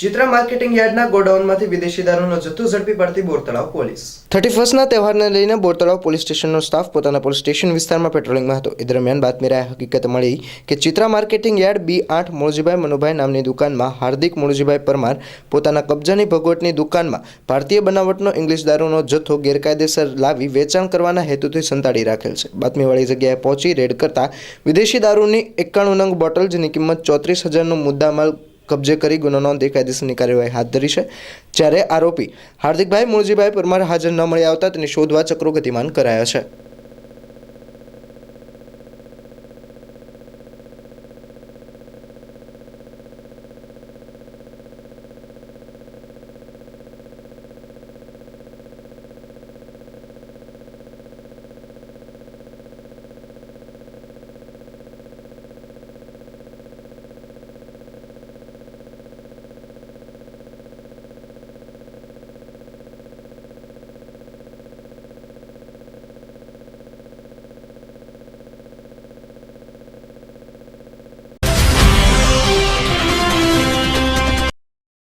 Chitra marketing યાર્ડના ગોડાઉનમાંથી વિદેશી દારૂનો જથ્થો ઝડપી પડતી બોરતળાવ પોલીસ. થર્ટી ફર્સ્ટના તહેવારને લઈને બોરતળાવ પોલીસ સ્ટેશનનો સ્ટાફ પોતાના પોલીસ સ્ટેશન વિસ્તારમાં પેટ્રોલિંગમાં હતો. એ દરમિયાન બાતમીરાએ હકીકત મળી કે ચિત્રા માર્કેટિંગ યાર્ડ બી આઠ મૂળજીભાઈ મનુભાઈ નામની દુકાનમાં હાર્દિક મૂળજીભાઈ પરમાર પોતાના કબજાની ભગવટની દુકાનમાં ભારતીય બનાવટનો ઇંગ્લિશ દારૂનો જથ્થો ગેરકાયદેસર લાવી વેચાણ કરવાના હેતુથી સંતાડી રાખેલ છે. બાતમીવાળી જગ્યાએ પહોંચી રેડ કરતા વિદેશી દારૂની એકાણું નંગ બોટલ જેની કિંમત ચોત્રીસ હજારનો મુદ્દામાલ કબજે કરી ગુનો નોંધી કાયદેસરની કાર્યવાહી હાથ ધરી છે. જ્યારે આરોપી હાર્દિકભાઈ મૂળજીભાઈ પરમાર હાજર ન મળી આવતા તેની શોધવા ચક્રો ગતિમાન કરાયા છે.